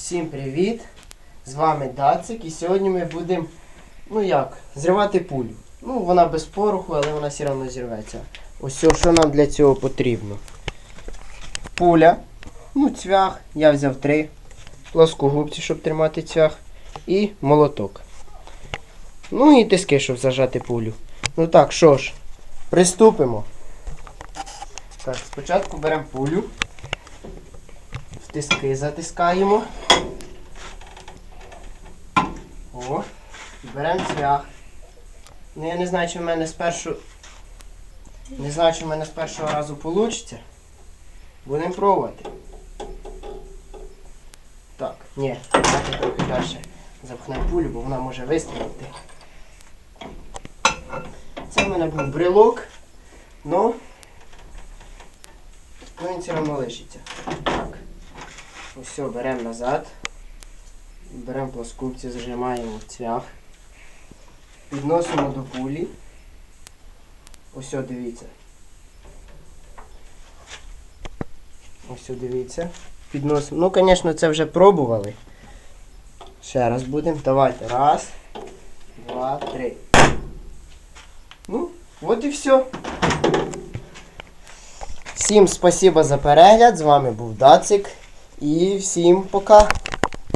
Всім привіт! З вами Дацик і сьогодні ми будемо, ну як, зривати пулю. Ну, вона без пороху, але вона все одно зірветься. Ось що нам для цього потрібно. Пуля, ну, цвях, я взяв три, плоскогубці, щоб тримати цвях, і молоток. Ну і тиски, щоб зажати пулю. Ну так, що ж, приступимо. Так, спочатку беремо пулю. Тиски затискаємо. О, беремо цвях. Ну я не знаю, чи в мене з першого. Не знаю, чи в мене з першого разу вийде. Будемо пробувати. Так, ні, давайте трохи далі запхнемо пулю, бо вона може вистрілити. Це в мене був брелок, ну він все одно лишиться. Все, беремо назад. Беремо плоскупці, зажимаємо в цвях. Підносимо до пулі. Ось дивіться. Ось дивіться. Підносимо. Ну, звісно, це вже пробували. Ще раз будемо. Давайте. Раз, два, три. Ну, от і все. Всім спасибо за перегляд. З вами був Дацик. і всім пока.